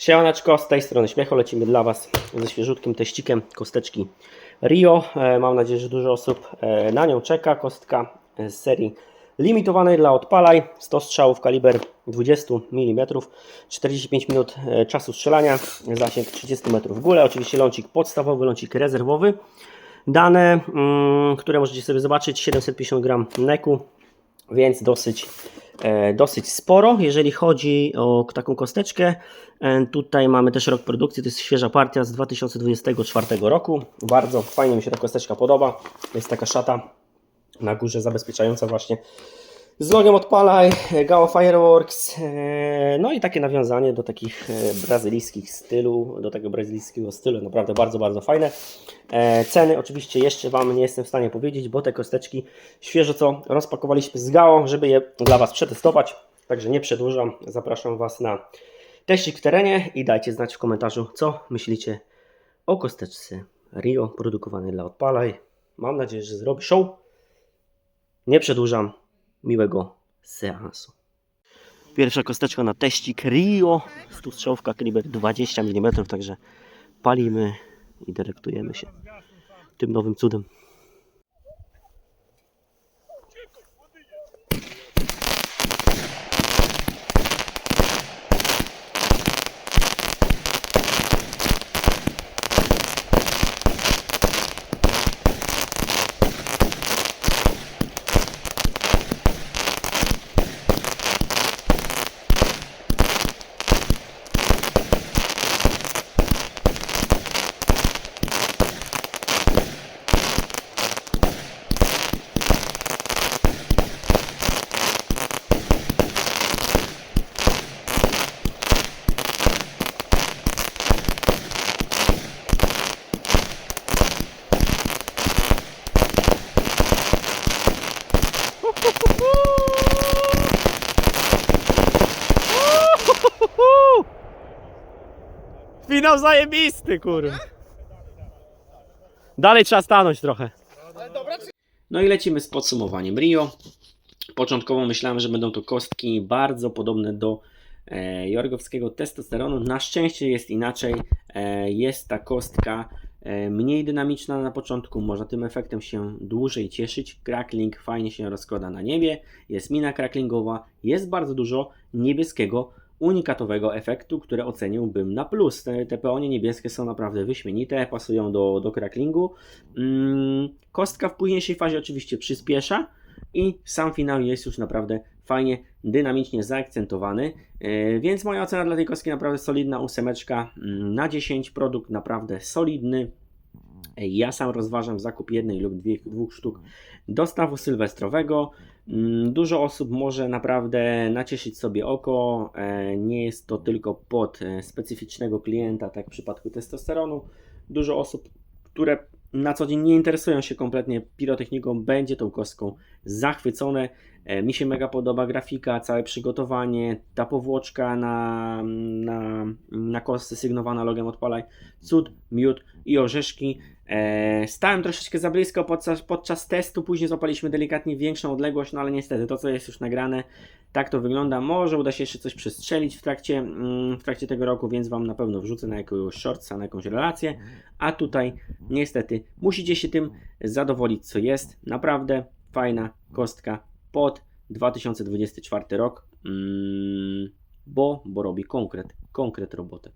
Siemaneczko, z tej strony Śmiecho, lecimy dla Was ze świeżutkim teścikiem kosteczki Rio. E, Mam nadzieję, że dużo osób e, na nią czeka. Kostka z serii limitowanej dla odpalaj. 100 strzałów, kaliber 20 mm, 45 minut e, czasu strzelania, zasięg 30 metrów w górę. Oczywiście lącik podstawowy, lącik rezerwowy. Dane, mm, które możecie sobie zobaczyć, 750 gram neku, więc dosyć, e, dosyć sporo. Jeżeli chodzi o taką kosteczkę, e, tutaj mamy też rok produkcji, to jest świeża partia z 2024 roku. Bardzo fajnie mi się ta kosteczka podoba. Jest taka szata na górze zabezpieczająca właśnie z logiem odpalaj, Gao Fireworks, e, no i takie nawiązanie do takich e, brazylijskich stylu, do tego brazylijskiego stylu, naprawdę bardzo, bardzo fajne. E, Ceny oczywiście jeszcze Wam nie jestem w stanie powiedzieć, bo te kosteczki świeżo co rozpakowaliśmy z Gao, żeby je dla Was przetestować, także nie przedłużam, zapraszam Was na teścik w terenie i dajcie znać w komentarzu, co myślicie o kosteczce Rio produkowanej dla odpalaj. Mam nadzieję, że zrobi show. Nie przedłużam. Miłego seansu. Pierwsza kosteczka na teścik Rio. Tu strzałówka kaliber 20 mm, także palimy i dyrektujemy się tym nowym cudem. Finał zajebisty, kurwa. Dalej trzeba stanąć trochę. No i lecimy z podsumowaniem Rio. Początkowo myślałem, że będą to kostki bardzo podobne do e, jorgowskiego testosteronu. Na szczęście jest inaczej. E, jest ta kostka e, mniej dynamiczna na początku, można tym efektem się dłużej cieszyć. Crackling fajnie się rozkłada na niebie, jest mina cracklingowa, jest bardzo dużo niebieskiego unikatowego efektu, które oceniłbym na plus. Te, te peonie niebieskie są naprawdę wyśmienite, pasują do, do cracklingu. Mm, kostka w późniejszej fazie oczywiście przyspiesza i sam finał jest już naprawdę fajnie, dynamicznie zaakcentowany, E, więc moja ocena dla tej kostki naprawdę solidna, ósemeczka mm, na 10, produkt naprawdę solidny. E, Ja sam rozważam zakup jednej lub dwóch sztuk dostawu sylwestrowego. Mm, Dużo osób może naprawdę nacieszyć sobie oko. E, Nie jest to tylko pod e, specyficznego klienta, tak w przypadku testosteronu. Dużo osób, które na co dzień nie interesują się kompletnie pirotechniką, będzie tą kostką zachwycone. E, Mi się mega podoba grafika, całe przygotowanie, ta powłoczka na, na, na kostce sygnowana logiem odpalaj. Cud, miód i orzeszki. E, stałem troszeczkę za blisko podczas, podczas testu, później złapaliśmy delikatnie większą odległość, no ale niestety to co jest już nagrane, tak to wygląda. Może uda się jeszcze coś przestrzelić w trakcie, mm, w trakcie tego roku, więc Wam na pewno wrzucę na jakiegoś shortsa, na jakąś relację. A tutaj niestety musicie się tym zadowolić co jest. Naprawdę fajna kostka pod 2024 rok, mm, bo, bo robi konkret, konkret robotę.